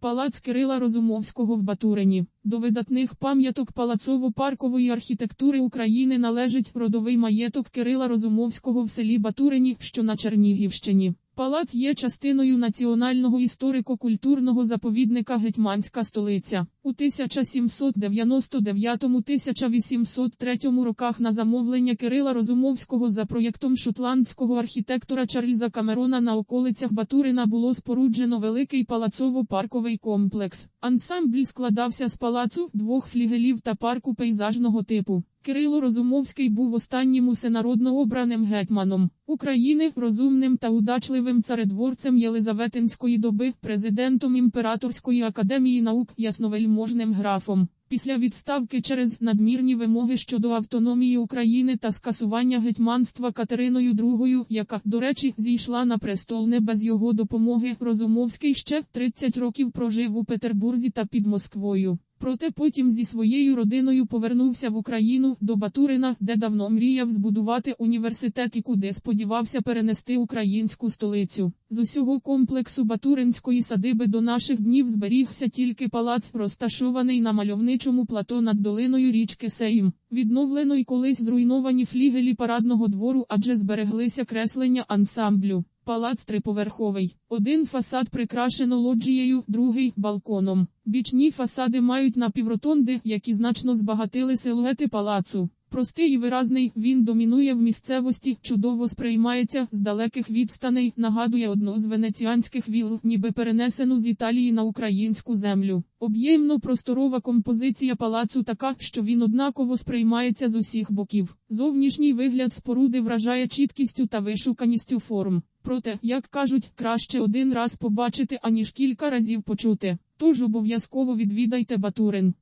Палац Кирила Розумовського в Батурині. До видатних пам'яток палацово-паркової архітектури України належить родовий маєток Кирила Розумовського в селі Батурині, що на Чернігівщині. Палац є частиною національного історико-культурного заповідника Гетьманська столиця. У 1799-1803 роках на замовлення Кирила Розумовського за проєктом шотландського архітектора Чарльза Камерона на околицях Батурина було споруджено великий палацово-парковий комплекс. Ансамбль складався з палацу, двох флігелів та парку пейзажного типу. Кирило Розумовський був останнім усенародно обраним гетьманом України, розумним та удачливим царедворцем Єлизаветинської доби, президентом Імператорської академії наук, ясновельможним графом. Після відставки через надмірні вимоги щодо автономії України та скасування гетьманства Катериною II, яка, до речі, зійшла на престол не без його допомоги, Розумовський ще 30 років прожив у Петербурзі та під Москвою. Проте потім зі своєю родиною повернувся в Україну до Батурина, де давно мріяв збудувати університет і куди сподівався перенести українську столицю. З усього комплексу Батуринської садиби до наших днів зберігся тільки палац, розташований на мальовничому плато над долиною річки Сейм. Відновлено й колись зруйновані флігелі парадного двору, адже збереглися креслення ансамблю. Палац триповерховий. Один фасад прикрашено лоджією, другий балконом. Бічні фасади мають напівротонди, які значно збагатили силуети палацу. Простий і виразний, він домінує в місцевості, чудово сприймається з далеких відстаней, нагадує одну з венеціанських віл, ніби перенесену з Італії на українську землю. Об'ємно просторова композиція палацу така, що він однаково сприймається з усіх боків. Зовнішній вигляд споруди вражає чіткістю та вишуканістю форм. Проте, як кажуть, краще один раз побачити, аніж кілька разів почути. Тож обов'язково відвідайте Батурин.